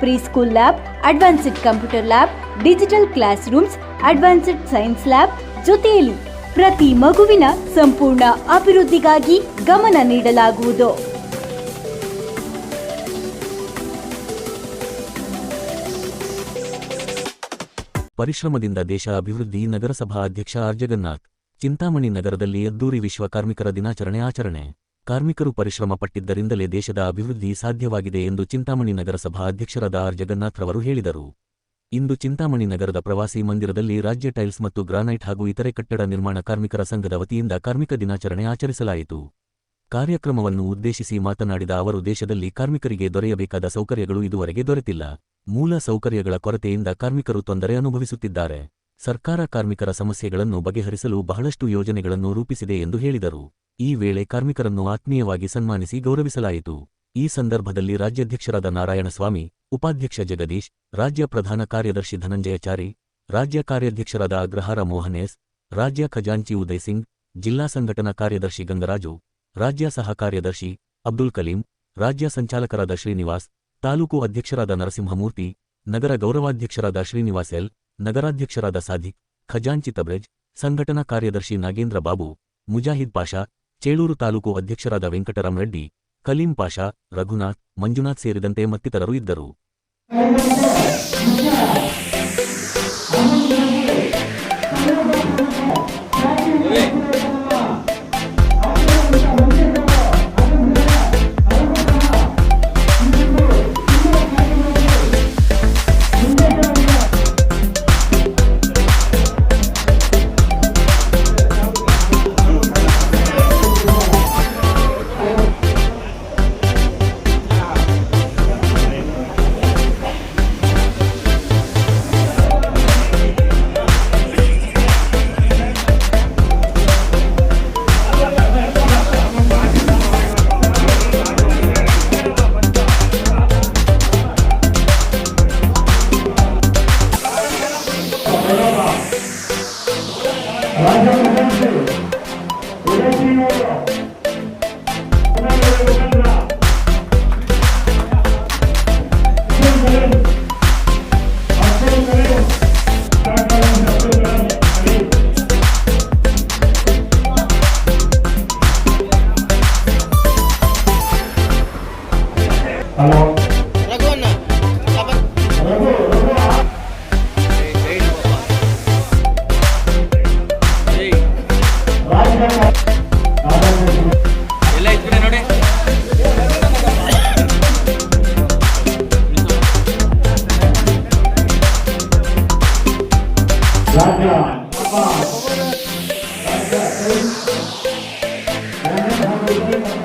pre school lab advanced computer lab digital class rooms advanced science lab ಜೊತೆಯಲ್ಲಿ ಪ್ರತಿ ಮಗುವಿನ ಸಂಪೂರ್ಣ ಅಭಿವೃದ್ಧಿಗಾಗಿ ಗಮನ ನೀಡಲಾಗುವುದು. ಪರಿಶ್ರಮದಿಂದ ದೇಶ ಅಭಿವೃದ್ಧಿ ನಗರಸಭಾ ಅಧ್ಯಕ್ಷ ಆರ್ ಜಗನ್ನಾಥ್, ಚಿಂತಾಮಣಿ ನಗರದಲ್ಲಿ ಅದ್ದೂರಿ ವಿಶ್ವ ಕಾರ್ಮಿಕರ ದಿನಾಚರಣೆ ಆಚರಣೆ. ಕಾರ್ಮಿಕರು ಪರಿಶ್ರಮ ಪಟ್ಟಿದ್ದರಿಂದಲೇ ದೇಶದ ಅಭಿವೃದ್ಧಿ ಸಾಧ್ಯವಾಗಿದೆ ಎಂದು ಚಿಂತಾಮಣಿ ನಗರಸಭಾ ಅಧ್ಯಕ್ಷರಾದ ಆರ್ ಜಗನ್ನಾಥ್ ಹೇಳಿದರು. ಇಂದು ಚಿಂತಾಮಣಿ ನಗರದ ಪ್ರವಾಸಿ ಮಂದಿರದಲ್ಲಿ ರಾಜ್ಯ ಟೈಲ್ಸ್ ಮತ್ತು ಗ್ರಾನೈಟ್ ಹಾಗೂ ಇತರೆ ಕಟ್ಟಡ ನಿರ್ಮಾಣ ಕಾರ್ಮಿಕರ ಸಂಘದ ವತಿಯಿಂದ ಕಾರ್ಮಿಕ ದಿನಾಚರಣೆ ಆಚರಿಸಲಾಯಿತು. ಕಾರ್ಯಕ್ರಮವನ್ನು ಉದ್ದೇಶಿಸಿ ಮಾತನಾಡಿದ ಅವರು, ದೇಶದಲ್ಲಿ ಕಾರ್ಮಿಕರಿಗೆ ದೊರೆಯಬೇಕಾದ ಸೌಕರ್ಯಗಳು ಇದುವರೆಗೆ ದೊರೆತಿಲ್ಲ. ಮೂಲ ಸೌಕರ್ಯಗಳ ಕೊರತೆಯಿಂದ ಕಾರ್ಮಿಕರು ತೊಂದರೆ ಅನುಭವಿಸುತ್ತಿದ್ದಾರೆ. ಸರ್ಕಾರ ಕಾರ್ಮಿಕರ ಸಮಸ್ಯೆಗಳನ್ನು ಬಗೆಹರಿಸಲು ಬಹಳಷ್ಟು ಯೋಜನೆಗಳನ್ನು ರೂಪಿಸಿದೆ ಎಂದು ಹೇಳಿದರು. ಈ ವೇಳೆ ಕಾರ್ಮಿಕರನ್ನು ಆತ್ಮೀಯವಾಗಿ ಸನ್ಮಾನಿಸಿ ಗೌರವಿಸಲಾಯಿತು. ಈ ಸಂದರ್ಭದಲ್ಲಿ ರಾಜ್ಯಾಧ್ಯಕ್ಷರಾದ ನಾರಾಯಣಸ್ವಾಮಿ, ಉಪಾಧ್ಯಕ್ಷ ಜಗದೀಶ್, ರಾಜ್ಯ ಪ್ರಧಾನ ಕಾರ್ಯದರ್ಶಿ ಧನಂಜಯಚಾರಿ, ರಾಜ್ಯ ಕಾರ್ಯಾಧ್ಯಕ್ಷರಾದ ಅಗ್ರಹಾರ ಮೋಹನೇಸ್ ರಾಜ್ಯ ಖಜಾಂಚಿ ಉದಯ್ ಸಿಂಗ್, ಜಿಲ್ಲಾ ಸಂಘಟನಾ ಕಾರ್ಯದರ್ಶಿ ಗಂಗರಾಜು, ರಾಜ್ಯ ಸಹ ಕಾರ್ಯದರ್ಶಿ ಅಬ್ದುಲ್ ಕಲೀಂ, ರಾಜ್ಯ ಸಂಚಾಲಕರಾದ ಶ್ರೀನಿವಾಸ್, ತಾಲೂಕು ಅಧ್ಯಕ್ಷರಾದ ನರಸಿಂಹಮೂರ್ತಿ, ನಗರ ಗೌರವಾಧ್ಯಕ್ಷರಾದ ಶ್ರೀನಿವಾಸ್ ಎಲ್, ನಗರಾಧ್ಯಕ್ಷರಾದ ಸಾಧಿಕ್ ಖಜಾಂಚಿ ತಬ್ರೆಜ್, ಸಂಘಟನಾ ಕಾರ್ಯದರ್ಶಿ ನಾಗೇಂದ್ರ ಬಾಬು, ಮುಜಾಹಿದ್ ಪಾಷಾ ಚೇಳೂರು ತಾಲೂಕು ಅಧ್ಯಕ್ಷರಾದ ವೆಂಕಟರಾಮರೆಡ್ಡಿ ಕಲೀಂ ಪಾಷಾ ರಘುನಾಥ್ ಮಂಜುನಾಥ್ ಸೇರಿದಂತೆ ಮತ್ತಿತರರು ಇದ್ದರು. ಅನೇಕ ಬದಲಾವಣೆ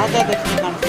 我在的地方。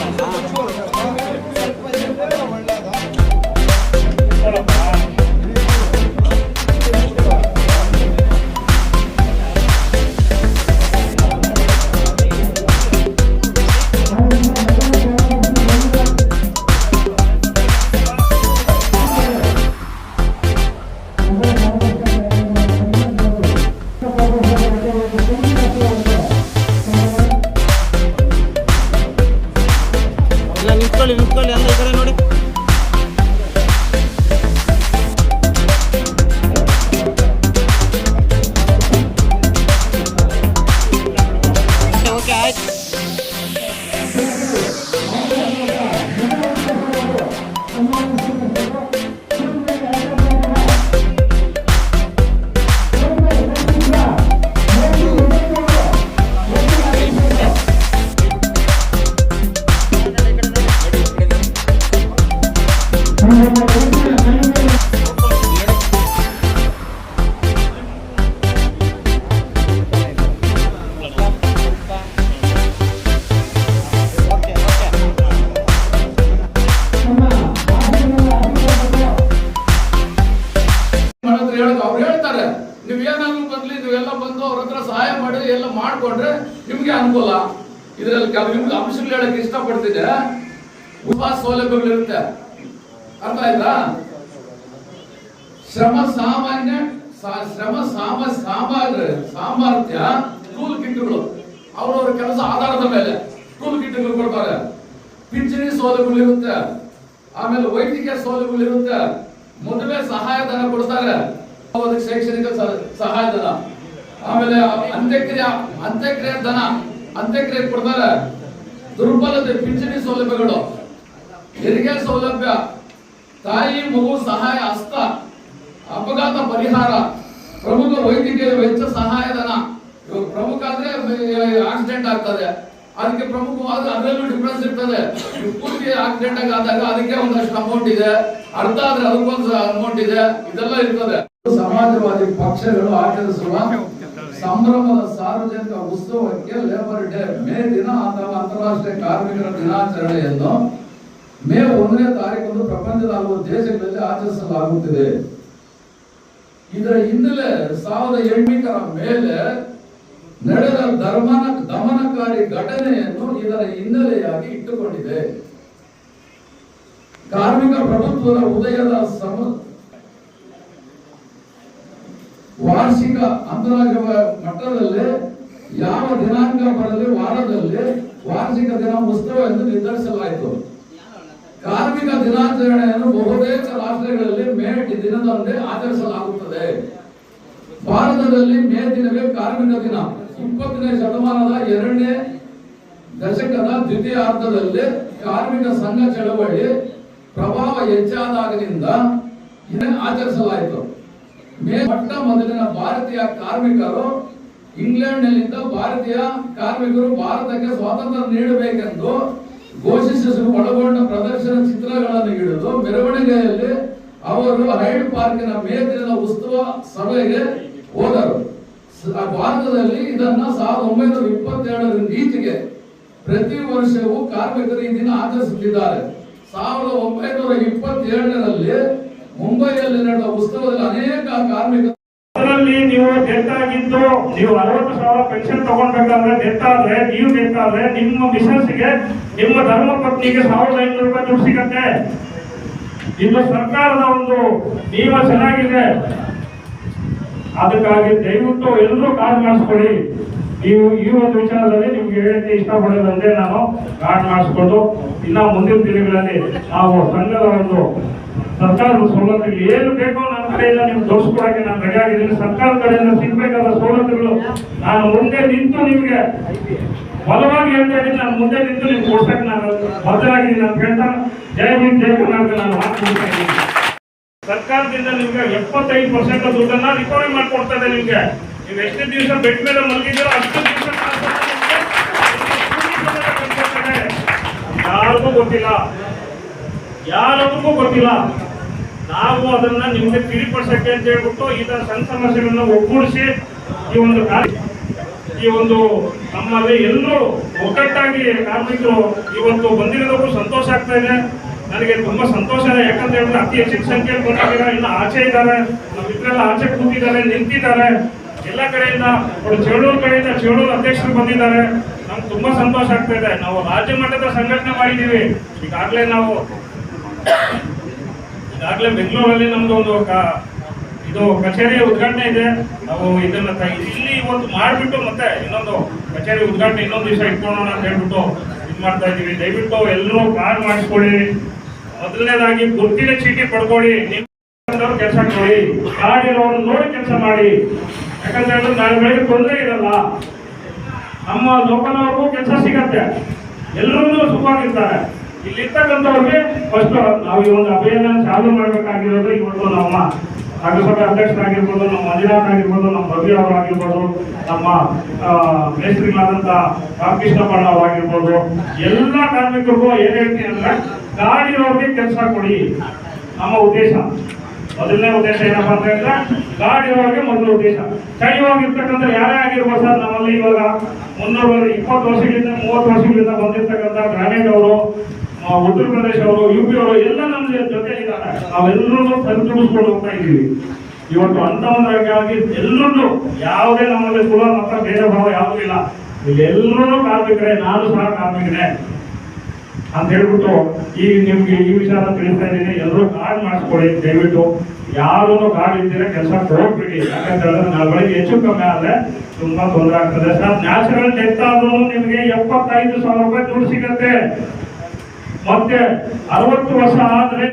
ಸಹಾಯ ಮಾಡಿ ಎಲ್ಲ ಮಾಡ್ಕೊಂಡ್ರೆ ನಿಮ್ಗೆ ಅನುಕೂಲ. ಇದರಲ್ಲಿ ಕೆಲವು ನಿಮ್ಗೆ ಅಂಶಗಳು ಹೇಳಕ್ಕೆ ಇಷ್ಟಪಡ್ತಿದ್ದೆ. ಉಪವಾಸ ಸೌಲಭ್ಯಗಳಿರುತ್ತೆ. ಅರ್ಥ ಆಯ್ತಾ? ಶ್ರಮ ಸಾಮಾನ್ಯ ಶ್ರಮ ಸಾಮ ಸಾಮರ್ಥ್ಯ ಟೂಲ್ ಕಿಟ್ಗಳು. ಅವ್ರವ್ರ ಕೆಲಸ ಆಧಾರದ ಮೇಲೆ ಟೂಲ್ ಕಿಟ್ಗಳು ಕೊಡ್ತಾರೆ. ಪಿಂಚಣಿ ಸೌಲಭ್ಯಗಳಿರುತ್ತೆ. ಆಮೇಲೆ ವೈದ್ಯಕೀಯ ಸೌಲಭ್ಯಗಳಿರುತ್ತೆ. ಮದುವೆ ಸಹಾಯಧನ ಕೊಡ್ತಾರೆ. ಶೈಕ್ಷಣಿಕ ಸಹಾಯಧನ. ಆಮೇಲೆ ಅಂತ್ಯಕ್ರಿಯ ಅಂತ್ಯಕ್ರಿಯ ಧನ ಅಂತ್ಯಕ್ರಿಯೆ ಕೊಡ್ತಾರೆ. ದುರ್ಬಲತೆ, ಪಿಂಚಣಿ ಸೌಲಭ್ಯಗಳು. ಹೆರಿಗೆ ಸೌಲಭ್ಯ, ತಾಯಿ, ಮಗು, ಸಹಾಯ, ಹಸ್ತ, ಅಪಘಾತ ಪರಿಹಾರ, ಪ್ರಮುಖ ವೈದ್ಯಕೀಯ ವೆಚ್ಚ, ಸಹಾಯಧನ. ಇವಾಗ ಪ್ರಮುಖ ಅಂದ್ರೆ ಆಕ್ಸಿಡೆಂಟ್ ಆಗ್ತದೆ. ಅದಕ್ಕೆ ಪ್ರಮುಖವಾದ ಅದರಲ್ಲೂ ಡಿಫ್ರೆನ್ಸ್ ಇರ್ತದೆ. ಪೂರ್ತಿ ಆಕ್ಸಿಡೆಂಟ್ ಆದಾಗ ಅದಕ್ಕೆ ಒಂದಷ್ಟು ಅಮೌಂಟ್ ಇದೆ. ಅರ್ಧ ಆದ್ರೆ ಅದಕ್ಕೊಂದು ಅಮೌಂಟ್ ಇದೆ. ಇದೆಲ್ಲ ಇರ್ತದೆ. ಸಮಾಜವಾದಿ ಪಕ್ಷಗಳು ಆಚರಿಸುವ ಸಂಭ್ರಮದ ಸಾರ್ವಜನಿಕ ಉತ್ಸವಕ್ಕೆ ಲೇಬರ್ ಡೇ ಮೇ ದಿನ ಅಥವಾ ಅಂತಾರಾಷ್ಟ್ರೀಯ ಕಾರ್ಮಿಕರ ದಿನಾಚರಣೆಯನ್ನು ಮೇ ಒಂದನೇ ತಾರೀಖಂದು ಪ್ರಪಂಚದ ಹಲವು ದೇಶಗಳಲ್ಲಿ ಆಚರಿಸಲಾಗುತ್ತಿದೆ. ಇದರ ಹಿನ್ನೆಲೆ ಸಾವಿರದ ಎಂಟರ ಮೇಲೆ ನಡೆದ ಧರ್ಮನ ದಮನಕಾರಿ ಘಟನೆಯನ್ನು ಇದರ ಹಿನ್ನೆಲೆಯಾಗಿ ಇಟ್ಟುಕೊಂಡಿದೆ. ಕಾರ್ಮಿಕ ಪ್ರಭುತ್ವದ ಉದಯದ ಸಮ ವಾರ್ಷಿಕ ಅಂತಾರಾಷ್ಟ್ರೀಯ ಮಟ್ಟದಲ್ಲಿ ಯಾವ ದಿನಾಂಕ ಬರಲಿ, ವಾರದಲ್ಲಿ ವಾರ್ಷಿಕ ದಿನ ಉತ್ಸವ ಎಂದು ನಿರ್ಧರಿಸಲಾಯಿತು. ಕಾರ್ಮಿಕ ದಿನಾಚರಣೆಯನ್ನು ಬಹುತೇಕ ರಾಷ್ಟ್ರಗಳಲ್ಲಿ ಮೇ ದಿನದಂದೇ ಆಚರಿಸಲಾಗುತ್ತದೆ. ಭಾರತದಲ್ಲಿ ಮೇ ದಿನವೇ ಕಾರ್ಮಿಕ ದಿನ. ಇಪ್ಪತ್ತನೇ ಶತಮಾನದ ಎರಡನೇ ದಶಕದ ದ್ವಿತೀಯಾರ್ಧದಲ್ಲಿ ಕಾರ್ಮಿಕ ಸಂಘ ಚಳವಳಿ ಪ್ರಭಾವ ಇದನ್ನು ಆಚರಿಸಲಾಯಿತು. ಮೊಟ್ಟ ಮೊದಲಿನ ಭಾರತೀಯ ಕಾರ್ಮಿಕರು ಇಂಗ್ಲೆಂಡ್ನಲ್ಲಿದ್ದ ಭಾರತೀಯ ಕಾರ್ಮಿಕರು ಭಾರತಕ್ಕೆ ಸ್ವಾತಂತ್ರ್ಯ ನೀಡಬೇಕೆಂದು ಘೋಷಿಸಲು ಒಳಗೊಂಡ ಪ್ರದರ್ಶನ ಚಿತ್ರಗಳನ್ನು ಹಿಡಿದು ಮೆರವಣಿಗೆಯಲ್ಲಿ ಅವರು ಹೈಡ್ ಪಾರ್ಕಿನ ಮೇ ದಿನದ ಉತ್ಸವ ಸಭೆಗೆ ಹೋದರು. ಭಾರತದಲ್ಲಿ ಇದನ್ನ ಸಾವಿರದ ಒಂಬೈನೂರ ಇಪ್ಪತ್ತೇಳರಿಂದ ಈಚೆಗೆ ಪ್ರತಿ ವರ್ಷವೂ ಕಾರ್ಮಿಕರು ಈ ದಿನ ಆಚರಿಸುತ್ತಿದ್ದಾರೆ. ಸಾವಿರದ ಒಂಬೈನೂರ ಇಪ್ಪತ್ತೇಳರಲ್ಲಿ ಮುಂಬೈಯಲ್ಲಿ ನಡೆದ ಉತ್ಸವದಲ್ಲಿ ಅನೇಕ ಕಾರ್ಮಿಕ ಅದರಲ್ಲಿ ನೀವು ಡೆತ್ ಆಗಿದ್ದು ನೀವು ಅರವತ್ತು ಸಾವಿರ ಪೆನ್ಷನ್ ತಗೊಂಡ್ಬೇಕಾದ್ರೆ ಡೆತ್ ಆದ್ರೆ ನೀವು ಬೇಕಾದ್ರೆ ನಿಮ್ಮ ಮಿಸಸ್ಗೆ ನಿಮ್ಮ ಧರ್ಮ ಪತ್ನಿಗೆ ಸಾವಿರದ ಐನೂರು ರೂಪಾಯಿ ದುಡ್ಡು ಸಿಗತ್ತೆ. ಇದು ಸರ್ಕಾರದ ಒಂದು ನಿಯಮ ಚೆನ್ನಾಗಿದೆ. ಅದಕ್ಕಾಗಿ ದಯವಿಟ್ಟು ಎಲ್ಲರೂ ಕಾರ್ಡ್ ಮಾಡಿಸ್ಕೊಳ್ಳಿ. ನೀವು ಈ ಒಂದು ವಿಚಾರದಲ್ಲಿ ನಿಮ್ಗೆ ಹೇಳಕ್ಕೆ ಇಷ್ಟಪಡೋದಂದ್ರೆ ನಾನು ಕಾರ್ಡ್ ಮಾಡಿಸ್ಕೊಂಡು ಇನ್ನ ಮುಂದಿನ ದಿನಗಳಲ್ಲಿ ನಾವು ಸಂಘದ ಒಂದು ಸರ್ಕಾರದ ಸವಲತ್ತುಗಳು ಏನು ಬೇಕೋ ನನ್ನ ಕಡೆಯಿಂದ ನೀವು ತೋರಿಸ್ಕೊಡಕ್ಕೆ ನಾನು ರೆಡಿ ಆಗಿದ್ದೀನಿ. ಸರ್ಕಾರದ ಕಡೆಯಿಂದ ಸಿಗ್ಬೇಕಾದ ಸೌಲಭ್ಯಗಳು ನಾನು ಮುಂದೆ ನಿಂತು ನಿಮ್ಗೆ ಬಲವಾಗಿ ಹೇಳ್ತಾ ಇದ್ದೀನಿ. ನಾನು ಮುಂದೆ ನಿಂತು ನಿಮ್ಗೆ ಕೊಡ್ಸಕ್ಕೆ ನಾನು ಬದ್ಧರಾಗಿದ್ದೀನಿ ಅಂತ ಹೇಳ್ತಾ ಜಯ ಹಿಂದ್ ಜಯ ಕರ್ನಾಟಕ ನಾನು ಸರ್ಕಾರದಿಂದ ನಿಮ್ಗೆ ಎಪ್ಪತ್ತೈದು ಪರ್ಸೆಂಟ್ ದುಡ್ಡನ್ನ ರಿಕವರಿ ಮಾಡ್ಕೊಡ್ತಾ ಇದೆ ನಿಮ್ಗೆ. ನೀವು ಎಷ್ಟು ದಿವಸ ಬೆಡ್ ಮೇಲೆ ಮಲಗಿದ್ದೀರೋ ಅಷ್ಟು ದಿವಸ ಯಾರಿಗೂ ಗೊತ್ತಿಲ್ಲ. ಯಾರಿಗೂ ಗೊತ್ತಿಲ್ಲ. ನಾವು ಅದನ್ನ ನಿಮ್ಗೆ ತಿಳಿಪಡಿಸಕ್ಕೆ ಅಂತ ಹೇಳ್ಬಿಟ್ಟು ತರ ಸಣ್ಣ ಸಮಸ್ಯೆಗಳನ್ನ ಒಗ್ಗೂಡಿಸಿ ಈ ಒಂದು ಈ ಒಂದು ನಮ್ಮಲ್ಲಿ ಎಲ್ಲರೂ ಒಗ್ಗಟ್ಟಾಗಿ ಕಾರ್ಮಿಕರು ಇವತ್ತು ಬಂದಿರೋದಕ್ಕೂ ಸಂತೋಷ ಆಗ್ತಾ ಇದೆ. ನನಗೆ ತುಂಬಾ ಸಂತೋಷ ಇದೆ. ಯಾಕಂತ ಹೇಳಿದ್ರೆ ಅತಿ ಹೆಚ್ಚಿನ ಸಂಖ್ಯೆ ಬಂದಿದ್ದೀರಾ. ಇನ್ನು ಆಚೆ ಇದ್ದಾರೆ. ನಮ್ಮ ಇದ್ರೆಲ್ಲ ಆಚೆ ಕೂತಿದ್ದಾರೆ, ನಿಂತಿದ್ದಾರೆ. ಎಲ್ಲ ಕಡೆಯಿಂದ ಅವರು ಚೇಳೂರು ಕಡೆಯಿಂದ ಚೇಳೂರು ಅಧ್ಯಕ್ಷರು ಬಂದಿದ್ದಾರೆ. ನಮ್ಗೆ ತುಂಬಾ ಸಂತೋಷ ಆಗ್ತಾ ಇದೆ. ನಾವು ರಾಜ್ಯ ಮಟ್ಟದ ಸಂಘಟನೆ ಮಾಡಿದ್ದೀವಿ. ಈಗಾಗಲೇ ನಾವು ಈಗಾಗಲೇ ಬೆಂಗಳೂರಲ್ಲಿ ನಮ್ದು ಒಂದು ಇದು ಕಚೇರಿ ಉದ್ಘಾಟನೆ ಇದೆ. ನಾವು ಇದನ್ನ ಇಲ್ಲಿ ಇವತ್ತು ಮಾಡಿಬಿಟ್ಟು ಮತ್ತೆ ಇನ್ನೊಂದು ಕಚೇರಿ ಉದ್ಘಾಟನೆ ಇನ್ನೊಂದು ದಿವಸ ಇಟ್ಕೊಳ್ಳೋಣ ಅಂತ ಹೇಳ್ಬಿಟ್ಟು ಇದು ಮಾಡ್ತಾ ಇದೀವಿ. ದಯವಿಟ್ಟು ಎಲ್ಲರೂ ಕಾರ್ ಮಾಡಿಸ್ಕೊಳ್ಳಿ. ಮೊದಲನೇದಾಗಿ ಗುರ್ತಿನ ಚೀಟಿ ಪಡ್ಕೊಳ್ಳಿ. ನಿಮ್ಮ ಕೆಲಸ ಕೊಡಿ ಕಾರ್ಡ್ ಇರೋರು ನೋಡಿ ಕೆಲಸ ಮಾಡಿ. ಯಾಕಂತ ಹೇಳಿದ್ರೆ ನಾನು ಬೆಳಗ್ಗೆ ತೊಂದರೆ ಇರಲ್ಲ. ನಮ್ಮ ಲೋಕನವ್ರಿಗೂ ಕೆಲಸ ಸಿಗತ್ತೆ. ಎಲ್ಲರೂ ಸುಖವಾಗಿರ್ತಾರೆ. ಇಲ್ಲಿರ್ತಕ್ಕಂಥವ್ರಿಗೆ ಫಸ್ಟ್ ನಾವು ಈ ಒಂದು ಅಭಿಯಾನ ಚಾಲೂ ಮಾಡಬೇಕಾಗಿರೋದು ಇವತ್ತು ನಮ್ಮ ನಗರಸಭೆ ಅಧ್ಯಕ್ಷರಾಗಿರ್ಬೋದು ನಮ್ಮ ಮಂಜುನಾಥ್ ಆಗಿರ್ಬೋದು ನಮ್ಮ ರವಿ ಅವರಾಗಿರ್ಬೋದು ನಮ್ಮ ಆ, ಮೇಸ್ತ್ರಿಗಳಾದಂಥ ರಾಮಕೃಷ್ಣ ಬಣ್ಣ ಅವರಾಗಿರ್ಬೋದು ಎಲ್ಲ ಕಾರ್ಮಿಕರಿಗೂ ಏನು ಹೇಳ್ತೀನಿ ಗಾಡಿ ಗಾಡಿಯವ್ರಿಗೆ ಕೆಲಸ ಕೊಡಿ. ನಮ್ಮ ಉದ್ದೇಶ. ಮೊದಲನೇ ಉದ್ದೇಶ ಏನಪ್ಪಾ ಅಂತ ಹೇಳಿದ್ರೆ ಗಾಡಿಯೊಳಗೆ ಮೊದಲ ಉದ್ದೇಶ. ಸ್ಥಳೀಯವಾಗಿರ್ತಕ್ಕಂಥ ಯಾರೇ ಆಗಿರ್ಬೋದು ಸರ್ ನಮ್ಮಲ್ಲಿ ಇವಾಗ ಮುನ್ನೂರು ಇಪ್ಪತ್ತು ವರ್ಷಗಳಿಂದ ಮೂವತ್ತು ವರ್ಷಗಳಿಂದ ಬಂದಿರ್ತಕ್ಕಂಥ ಗ್ರಾಮೀಣವರು ಉತ್ತರ ಪ್ರದೇಶ ಅವರು ಯು ಪಿ ಅವರು ಎಲ್ಲ ನಮ್ಮ ಜೊತೆ ಇದ್ದಾರೆ ನಾವೆಲ್ಲರೂ ಸರಿದೂಗಿಸ್ಕೊಂಡು ಹೋಗ್ತಾ ಇದ್ದೀವಿ. ಇವತ್ತು ಅಂತ ಆಗಿ ಎಲ್ಲರೂ ಯಾವುದೇ ನಮ್ಮಲ್ಲಿ ಕುಲ, ಮತ, ಭೇದ, ಭಾವ ಯಾವುದೂ ಇಲ್ಲ. ಇಲ್ಲಿ ಎಲ್ಲರೂ ಕಾರ್ಮಿಕರೇ, ನಾನು ಸಹ ಕಾರ್ಮಿಕರೇ ಅಂತ ಹೇಳ್ಬಿಟ್ಟು ಈ ನಿಮ್ಗೆ ಈ ವಿಚಾರ ತಿಳಿಸ್ತಾ ಇದ್ದೀನಿ. ಎಲ್ಲರೂ ಕಾರ್ಡ್ ಮಾಡಿಸ್ಕೊಳ್ಳಿ. ದಯವಿಟ್ಟು ಯಾರು ಕಾರ್ಡ್ ಇದ್ದೀರ ಕೆಲಸ ಹೋಗ್ಬಿಡಿ ಯಾಕಂತ ಹೇಳಿದ್ರೆ ನಾಳೆ ಬೆಳಿಗ್ಗೆ ಹೆಚ್ಚು ಕಮ್ಮಿ ಆದ್ರೆ ತುಂಬಾ ತೊಂದರೆ ಆಗ್ತದೆ. ಸರ್, ನ್ಯಾಚುರಲ್ ಡೆತ್ ಆದ್ರೂ ನಿಮ್ಗೆ ಎಪ್ಪತ್ತೈದು ಸಾವಿರ ರೂಪಾಯಿ ದುಡ್ಡು ಸಿಗತ್ತೆ. ಮತ್ತೆ ಅರವತ್ತು ವರ್ಷ ಆದ್ರೆ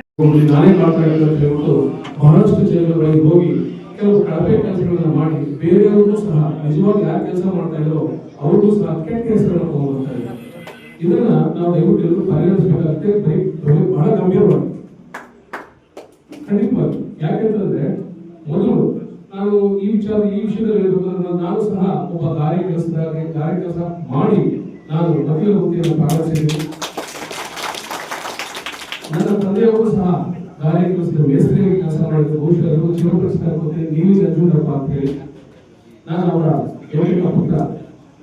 ನಾನೇ ಮಾತಾಡಿದ ಅಂತ ಹೇಳ್ಬಿಟ್ಟು ಬಹಳಷ್ಟು ಜೈಲುಗಳಿಗೆ ಹೋಗಿ ಕೆಲವು ಕಳಪೆ ಕೆಲಸಗಳನ್ನ ಮಾಡಿ ಬೇರೆಯವ್ರಿಗೂ ಸಹ ನಿಜವಾಗಿ ಯಾರು ಕೆಲಸ ಮಾಡ್ತಾ ಇದ್ರು ಅವ್ರಿಗೂ ಸಹ ಕೆಟ್ಟ ಕೆಲಸಗಳನ್ನು ತಗೊಂಡ್ಬರ್ತಾರೆ ಇದನ್ನ ನಾವು ದಯವಿಟ್ಟು ಎಲ್ಲರೂ ಪರಿಗಣಿಸಬೇಕಾಗುತ್ತೆ. ಬಹಳ ಗಂಭೀರವಾಗಿ. ಖಂಡಿತವಾಗಿ. ಯಾಕೆಂತಂದ್ರೆ ಮೊದಲು ನಾನು ಈ ವಿಚಾರ ಈ ವಿಷಯದಲ್ಲಿ ಹೇಳ್ಬೇಕಂದ್ರೆ ನಾನು ಸಹ ಒಬ್ಬ ಗಾರೆ ಕೆಲಸದಾಗ ಗಾರೆ ಕೆಲಸ ಮಾಡಿ ನಾನು ಮಕ್ಕಳ ವೃತ್ತಿಯನ್ನು ಪ್ರಾರಂಭಿಸಿದ್ದೀನಿ. ನನ್ನ ತಂದೆಯವರು ಸಹ ಗಾರೆ ಕೆಲಸದ ಮೇಸ್ತ್ರಿಯಾಗಿ ಕೆಲಸ ಮಾಡಿದ್ರು. ಬಹುಶಃ ಚಿರಪರಿಚಿತ ಅನ್ಕೋತೀನಿ ನೀಲಿ ನಂಜುಂಡಪ್ಪ ಅಂತ ಹೇಳಿ. ನಾನು ಅವರ ಏಕೈಕ ಪುತ್ರ.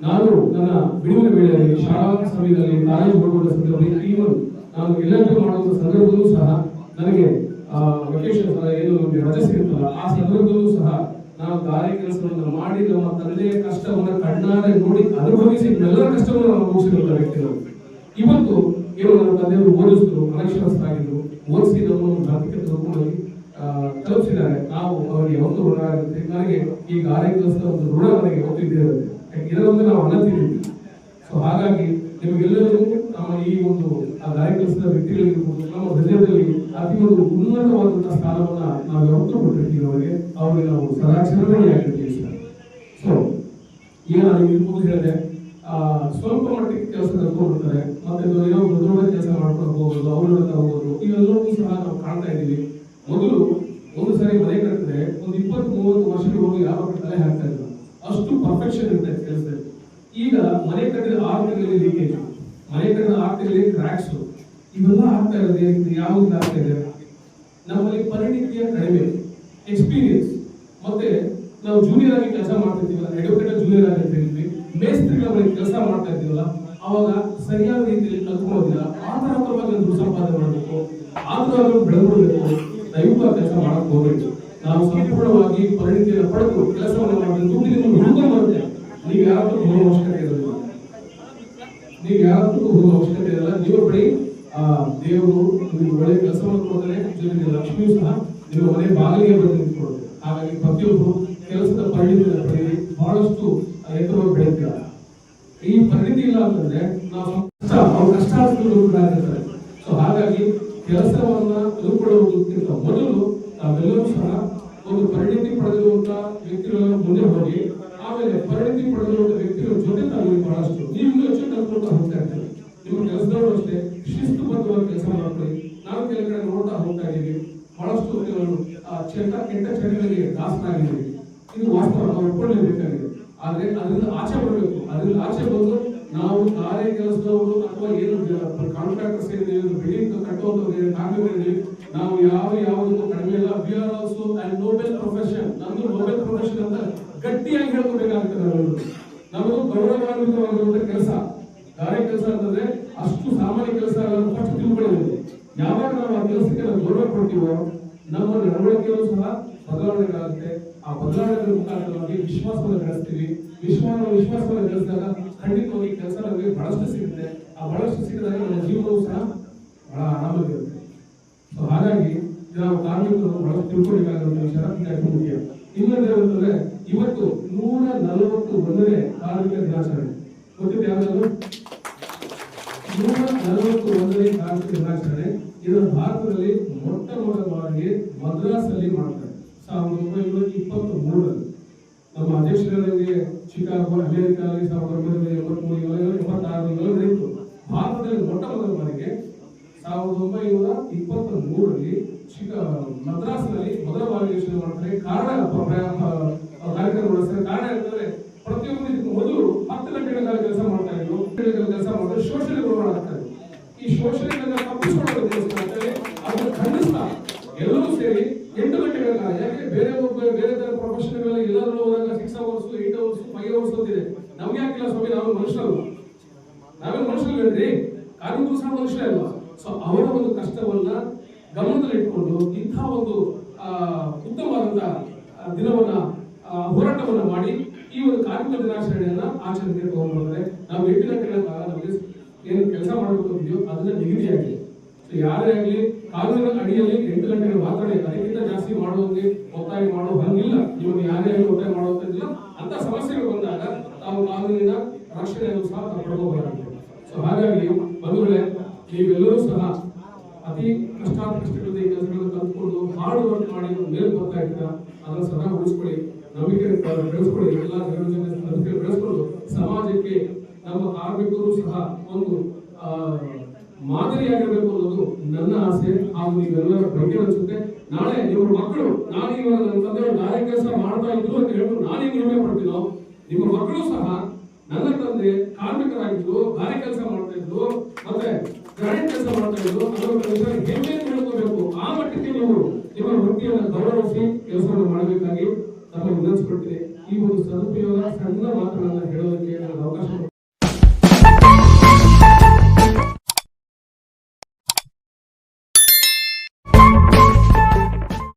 ನಾನು ನನ್ನ ಬಿಡುವಿನ ವೇಳೆಯಲ್ಲಿ ಶಾಲಾ ಸಮಯದಲ್ಲಿ ಕಾಲೇಜು ಹೋಗುವ ಸಂದರ್ಭದಲ್ಲಿ ಈವನ್ ನಾನು ಎಲ್ಲರಿಗೂ ಮಾಡುವಂಥ ಸಂದರ್ಭದಲ್ಲೂ ಸಹ ನನಗೆ ಏನು ನಮಗೆ ರಜೆ ಸಿಗುತ್ತಲ್ಲ ಆ ಸಂದರ್ಭದಲ್ಲೂ ಸಹ ನಾನು ಗಾರೆ ಕೆಲಸವನ್ನು ಮಾಡಿ ನಮ್ಮ ತಂದೆಯ ಕಷ್ಟವನ್ನು ಕಣ್ಣಾರೆ ನೋಡಿ ಅನುಭವಿಸಿ ಎಲ್ಲರ ಕಷ್ಟವನ್ನು ನಾವು ವ್ಯಕ್ತಿ ವ್ಯಕ್ತಿಗಳು ಇವತ್ತು ಏನು ನಮ್ಮ ತಂದೆಯವರು ಓದಿಸಿದ್ರು ಅನಕ್ಷರಸ್ಥರಾಗಿದ್ರು ಓದಿಸಿ ನಮ್ಮನ್ನು ಜಾತಿಕ ತಗೊಂಡು ತಲುಪಿಸಿದ್ದಾರೆ. ನಾವು ಅವರಿಗೆ ಒಂದು ಋಣ ಆಗುತ್ತೆ. ನನಗೆ ಈ ಆರೋಗ್ಯದ ಒಂದು ಋಣ ನನಗೆ ಗೊತ್ತಿದ್ದೇ ಇರುತ್ತೆ ಇದರೊಂದು ನಾವು ಹಣ ಸೊ ಹಾಗಾಗಿ ನಿಮಗೆಲ್ಲರಿಗೂ ನಮ್ಮ ಈ ಒಂದು ಆ ಗಾರೆ ಕೆಲಸದ ವ್ಯಕ್ತಿಗಳಿರ್ಬೋದು ನಮ್ಮ ಹೃದಯದಲ್ಲಿ ಅತಿ ಒಂದು ಉನ್ನತವಾದಂತಹ ಸ್ಥಾನವನ್ನ ನಾವು ಯಾವತ್ತೂ ಕೊಟ್ಟಿರ್ತೀವಿ ಅವರಿಗೆ. ಅವರಿಗೆ ನಾವು ಸದಾಚರಣೆ ಆಗಿರ್ತೀವಿ ಸರ್ ಸೊ ಈಗ ನಾನು ಇರ್ಬೋದು ಹೇಳಿದೆ ಆ, ಸ್ವಲ್ಪ ಮಟ್ಟಿಗೆ ಕೆಲಸ ಕಲ್ತ್ಕೊಂಡಿರ್ತಾರೆ ಮತ್ತೆ ಏನೋ ಕೆಲಸ ಮಾಡ್ಕೊಂಡು ಹೋಗೋದು ಅವ್ರ ಹೋಗೋದು, ಇವೆಲ್ಲವೂ ಸಹ ನಾವು ಕಾಣ್ತಾ ಇದ್ದೀವಿ. ಮೊದಲು ಒಂದು ಸರಿ ಮನೆ ಕಟ್ಟಿದ್ರೆ ಒಂದು ಇಪ್ಪತ್ತು ಮೂವತ್ತು ವರ್ಷಗಳವರೆಗೂ ಯಾವ ತಲೆ ಹಾಕ್ತಾ ಇಲ್ಲ. ಅಷ್ಟು ಪರ್ಫೆಕ್ಷನ್ ಇರುತ್ತೆ ಕೆಲಸದಲ್ಲಿ. ಈಗ ಮನೆ ಕಟ್ಟಿದ ಆರು ತಿಂಗಳಲ್ಲಿ ಲೀಕೇಜ್ ಮನೆ ಕಟ್ಟಿದ ಆರು ತಿಂಗಳಲ್ಲಿ ಕ್ರ್ಯಾಕ್ಸ್ ಇವೆಲ್ಲ ಆಗ್ತಾ ಇರೋದು ಯಾವ್ದು ಆಗ್ತಾ ಇದೆ? ನಮ್ಮಲ್ಲಿ ಪರಿಣಿತಿಯ ಕಡಿಮೆ ಎಕ್ಸ್ಪೀರಿಯನ್ಸ್ ಮತ್ತೆ ನಾವು ಜೂನಿಯರ್ ಆಗಿ ಕೆಲಸ ಮಾಡ್ತಿರ್ತೀವಲ್ಲ ಎಡವಕೆಟ ಜೂನಿಯರ್ ಆಗಿ ಅಂತ ಹೇಳಿದ್ವಿ. ಮೇಸ್ತ್ರಿಗಳ ಬಳಿ ಕೆಲಸ ಮಾಡ್ತಾ ಇರ್ತೀವಲ್ಲ ಅವಾಗ ಸರಿಯಾದ ರೀತಿಯಲ್ಲಿ ಕಲ್ತ್ಕೊಳ್ಳೋದಿಲ್ಲ ಆ ತರ ಪರವಾಗಿ ದುಡ್ಡು ಸಂಪಾದನೆ ಮಾಡಬೇಕು. ಆ ತರ ಬೆಳೆದ್ಬಿಡ್ಬೇಕು ದಯವಿಟ್ಟು ಆ ಕೆಲಸ ಮಾಡಕ್ ಹೋಗ್ಬೇಕು ನಾವು ಸಂಪೂರ್ಣವಾಗಿ ಪರಿಣಿತಿಯನ್ನು ಪಡೆದು ಕೆಲಸವನ್ನು ಮಾಡಿದ್ರೆ ನಿಮ್ಗೆ ಹುಡುಗ ಬರುತ್ತೆ ನೀವು ಯಾರು ಹೋಗೋ ಅವಶ್ಯಕತೆ ಇರಲ್ಲ ನೀವು ಯಾವತ್ತೂ ಹೋಗೋ ಅವಶ್ಯಕತೆ ಇರಲ್ಲ ನೀವು ಬಳಿ ದೇವರು ನಿಮ್ಗೆ ಒಳ್ಳೆ ಕೆಲಸವನ್ನು ಕೊಡ್ತಾರೆ ಜೊತೆಗೆ ಲಕ್ಷ್ಮಿಯು ಸಹ ನಿಮ್ಮ ಮನೆ ಬಾಗಿಲಿಗೆ ಬಂದು ನಿಂತ್ಕೊಡುತ್ತೆ ಹಾಗಾಗಿ ಪ್ರತಿಯೊಬ್ಬರು ಕೆಲಸದ ಪರಿಣಿತಿಯನ್ನು ಪಡೆಯಿರಿ. ಬಹಳಷ್ಟು ಎತ್ತರವಾಗಿ ಬೆಳೆಯುತ್ತೀರ ಈ ಪರಿಣಿತಿ ಇಲ್ಲ ಅಂತಂದ್ರೆ ನಾವು ಅವ್ರು ಕಷ್ಟ ಆಗಿರ್ತಾರೆ ಸೊ ಹಾಗಾಗಿ ಕೆಲಸವನ್ನ ತಿಳ್ಕೊಳ್ಳುವುದಕ್ಕಿಂತ ಮೊದಲು ನಾವೆಲ್ಲರೂ ಸಹ ಒಂದು ಪರಿಣಿತಿ ಪಡೆದಿರುವಂತ ವ್ಯಕ್ತಿಗಳ ಮುಂದೆ ಹೋಗಿ, ಆಮೇಲೆ ಪರಿಣಿತಿ ಪಡೆದಿರುವಂತ ವ್ಯಕ್ತಿಗಳ ಜೊತೆ ನಾವು ಬಹಳಷ್ಟು, ನೀವು ಯೋಚನೆ ಹೋಗ್ತಾ ಇರ್ತೀವಿ ನಿಮ್ಮ ಕೆಲಸದವರು ಅಷ್ಟೇ ಶಿಸ್ತುಬದ್ಧವಾಗಿ ಕೆಲಸ ಮಾಡ್ಕೊಳ್ಳಿ. ನಾವು ಕೆಲ ಕಡೆ ನೋಡ್ತಾ ಹೋಗ್ತಾ ಇದ್ದೀವಿ ಬಹಳಷ್ಟು ಕೆಟ್ಟ ಚಟಗಳಿಗೆ ದಾಸನಾಗಿದ್ದೀವಿ ಇದು ವಾಸ್ತವ, ನಾವು ಆದ್ರೆ ಅದರಿಂದ ಆಚೆ ಬರಬೇಕು. ಅದರಿಂದ ಆಚೆ ಬಂದು ನಾವು ಕಾರ್ಯ ಕೆಲಸದವರು ಅಥವಾ ಏನು ಕಾಂಟ್ರಾಕ್ಟರ್ಸ್ ಏನಿದೆ ಬಿಲ್ಡಿಂಗ್ ಕಟ್ಟುವಂತವ್ರು ಕಾರ್ಮಿಕರಿದ್ದೀವಿ ನಾವು ಯಾವ ಯಾವ್ದು ಕಡಿಮೆ ಇಲ್ಲ. We are also and noble profession ನಂದು ನೋಬೆಲ್ ಪ್ರೊಫೆಷನ್ ಅಂತ ಗಟ್ಟಿಯಾಗಿ ಹೇಳ್ಕೊಬೇಕಾಗ್ತದೆ ಅವರು ನಮ್ಮದು ಗೌರವಾನ್ವಿತವಾಗಿರುವಂತಹ ಕೆಲಸ. ಕಾರ್ಯ ಕೆಲಸ ಅಂತಂದ್ರೆ ಅಷ್ಟು ಸಾಮಾನ್ಯ ಕೆಲಸ ಫಸ್ಟ್ ತಿಳ್ಕೊಳ್ಳೋದು ಯಾವಾಗ ನಾವು ಆ ಕೆಲಸಕ್ಕೆ ನಾವು ಗೌರವ ಕೊಡ್ತೀವೋ, ನಮ್ಮ ನಡವಳಿಕೆಯಲ್ಲೂ ಸಹ ಬದಲಾವಣೆಗಳಾಗುತ್ತೆ. ಆ ಬದಲಾವಣೆಗಳ ಮುಖಾಂತರವಾಗಿ ವಿಶ್ವಾಸವನ್ನು ಬೆಳೆಸ್ತೀವಿ ವಿಶ್ವಾಸ ವಿಶ್ವಾಸವನ್ನು ಬೆಳೆಸಿದಾಗ ಖಂಡಿತವಾಗಿ ಕೆಲಸ ನಮಗೆ ಬಹಳಷ್ಟು ಸಿಗುತ್ತೆ. ಆ ಬಹಳಷ್ಟು ಸಿಕ್ಕಿದಾಗ ನಮ್ಮ ಜೀವನವೂ ಸಹ ಬಹಳ ಆರಾಮಾಗಿರುತ್ತೆ ಸೊ ಹಾಗಾಗಿ ನಾವು ಕಾರ್ಮಿಕರು ಬಹಳಷ್ಟು ತಿಳ್ಕೊಳ್ಬೇಕಾಗಿರುವಂತಹ ವಿಚಾರ ಅತಿ ಮುಖ್ಯ ಇನ್ನೊಂದು ಏನಂತಂದ್ರೆ, ಇವತ್ತು ನೂರ ನಲವತ್ತು ಒಂದನೇ ಕಾರ್ಮಿಕ ದಿನಾಚರಣೆ. ಗೊತ್ತಿದೆ ಯಾವ್ದಾದ್ರು ನೂರ ನಲವತ್ತು ಒಂದನೇ ಕಾರ್ಮಿಕ ದಿನಾಚರಣೆ ಇದನ್ನು ಭಾರತದಲ್ಲಿ ಮೊಟ್ಟ ಮೊದಲ ಬಾರಿಗೆ ಮದ್ರಾಸಲ್ಲಿ ಮಾಡ್ತಾರೆ ಸಾವಿರದ ಒಂಬೈನೂರ ಇಪ್ಪತ್ತ್ ಮೂರರಲ್ಲಿ ನಮ್ಮ ಅಧ್ಯಕ್ಷರಿಗೆ ಚಿಕಾಗೋ ಅಮೆರಿಕಾದಲ್ಲಿ ಸಾವಿರದ ಒಂಬೈನೂರ ಎಂಬತ್ಮೂರು ಇವೆಲ್ಲ ಎಂಬತ್ತಾರು ಇವೆಲ್ಲ ನಡೆಯಿತು ಭಾರತದಲ್ಲಿ ಮೊಟ್ಟ ಮೊದಲ ಬಾರಿಗೆ ಸಾವಿರದ ಒಂಬೈನೂರ ಇಪ್ಪತ್ತ ಮೂರರಲ್ಲಿ ಮದ್ರಾಸ್ ಮದ್ರಾಸ್ನಲ್ಲಿ ಮೊದಲ ಬಾರಿಗೆ ಯೋಚನೆ ಮಾಡ್ತಾರೆ. ಕಾರಣ ಕಾರ್ಯಕ್ರಮ ನಡೆಸ್ತಾರೆ ಕಾರಣ ಏನಂದ್ರೆ ಪ್ರತಿಯೊಬ್ಬರು ಮೊದಲು ಹತ್ತು ಗಂಟೆಗಳ ಕಾಲ ಕೆಲಸ ಮಾಡ್ತಾ ಇದ್ರು. ಕೆಲಸ ಮಾಡಿದ್ರೆ ಶೋಷಣೆಗಳು ಮಾಡ್ತಾ ಇದ್ರು ಈ ಶೋಷಣೆಗಳನ್ನ ತಪ್ಪಿಸ್ಕೊಳ್ಳೋದಕ್ಕೋಸ್ಕರ ಅಂತೇಳಿ ಅದನ್ನ ಖಂಡಿಸ್ತಾ ಎಲ್ಲರೂ ಸೇರಿ ಎಂಟು ಗಂಟೆಗಳ ಕಾಲ ಯಾಕೆ ಬೇರೆ ಒಬ್ಬ ಬೇರೆ ಬೇರೆ ಪ್ರೊಫೆಷನ್ಗಳಲ್ಲಿ ಎಲ್ಲರೂ ಹೋದಾಗ six hours eight hours five hours ಅಂತಿದೆ ನಮ್ಗೆ ಯಾಕಿಲ್ಲ ಸ್ವಾಮಿ ನಾವು ಮನುಷ್ಯರಲ್ಲ ನಾವೇನು ಮನುಷ್ಯರಲ್ವೇನ್ರಿ ಕಾರ್ಮಿಕರು ಸಹ ಮನುಷ್ಯ ಅಲ್ವಾ ಸೊ ಅವರ ಒಂದು ಕಷ್ಟವನ್ನ ಗಮನದಲ್ಲಿ ಇಟ್ಕೊಂಡು ಇಂಥ ಒಂದು ಆ, ಉತ್ತಮವಾದಂತ ಆ, ದಿನವನ್ನ ಆ, ಹೋರಾಟವನ್ನ ಮಾಡಿ ಈ ಒಂದು ಕಾರ್ಮಿಕ ದಿನಾಚರಣೆಯನ್ನ ಆಚರಣೆಗೆ ತಗೊಂಡ್ಬಂದ್ರೆ ನಾವು ಎಂಟು ಗಂಟೆಗಳ ಕಾಲ ನಮಗೆ ಏನು ಕೆಲಸ ಮಾಡಬೇಕು ಅಂತಿದೆಯೋ ಅದನ್ನ ನಿಗದಿಯಾಗಿದೆ ಸೊ ಯಾರೇ ಆಗಲಿ ಕಾನೂನಿನ ಅಡಿಯಲ್ಲಿ ಎಂಟು ಗಂಟೆಗಳ ಇದೆ. ಅದಕ್ಕಿಂತ ಜಾಸ್ತಿ ಮಾಡುವಂಗೆ ಒತ್ತಾಯ ಮಾಡೋ ಹಂಗಿಲ್ಲ. ಇವಾಗ ಯಾರೇ ಆಗಲಿ ಒತ್ತಾಯ ಮಾಡುವಂತಿಲ್ಲ ಅಂತ ಸಮಸ್ಯೆಗಳು ಬಂದಾಗ ತಾವು ಕಾನೂನಿನ ರಕ್ಷಣೆಯನ್ನು ಸಹ ತಾವು ಪಡ್ಕೋಬೇಕಾಗಿದೆ ಸೊ ಹಾಗಾಗಿ ಬಂಧುಗಳೇ, ನೀವೆಲ್ಲರೂ ಸಹ ಅತಿ ಕಷ್ಟ ಕಷ್ಟಗಳಿಂದ ಕೆಲಸಗಳನ್ನು ಕಲ್ತ್ಕೊಂಡು ಹಾರ್ಡ್ ಮಾಡಿ ಮೇಲೆ ಬರ್ತಾ ಇದ್ದೀರಾ ಅದನ್ನು ಸದಾ ನಂಬಿಕೆ ಬೆಳೆಸ್ಕೊಳ್ಳಿ, ಎಲ್ಲ ಜೊತೆ ಬೆಳೆಸ್ಕೊಂಡು ಸಮಾಜಕ್ಕೆ ನಮ್ಮ ಕಾರ್ಮಿಕರು ಸಹ ಒಂದು ಮಾದರಿಯಾಗಿರಬೇಕು ಅನ್ನೋದು ನನ್ನ ಆಸೆ ಹಾಗೂ ನೀವೆಲ್ಲರ ಬಗ್ಗೆ ಅನಿಸುತ್ತೆ. ನಾಳೆ ನಿಮ್ಮ ಮಕ್ಕಳು, ನಾನು ಇವಾಗ ನನ್ನ ತಂದೆಯವರು ನಾಳೆ ಕೆಲಸ ಮಾಡ್ತಾ ಇದ್ರು ಅಂತ ಹೇಳ್ಬಿಟ್ಟು ನಾನೇ ಹೆಮ್ಮೆ ಪಡ್ತೀನೋ ನಿಮ್ಮ ಮಕ್ಕಳು ಸಹ ನನ್ನ ತಂದೆ ಕಾರ್ಮಿಕರಾಗಿದ್ದು, ಗಾರೆ ಕೆಲಸ ಮಾಡ್ತಾ ಇದ್ರು, ಮತ್ತೆ ಗ್ರಾಂಡ್ ಕೆಲಸ ಮಾಡ್ತಾ ಇದ್ರು, ಅದರ ಹೆಮ್ಮೆ ಹೇಳ್ಕೋಬೇಕು. ಆ ಮಟ್ಟಕ್ಕೆ ನೀವು ನಿಮ್ಮ ವೃತ್ತಿಯನ್ನು ಗೌರವಿಸಿ, ಕೆಲಸವನ್ನು ಮಾಡಬೇಕಾಗಿ ವಿನಂತಿಸ್ಕೊಳ್ತೀನಿ ಈ ಒಂದು ಸದುಪಯೋಗ ಸಣ್ಣ ಮಾತುಗಳನ್ನು ಹೇಳೋದಕ್ಕೆ ಅವಕಾಶ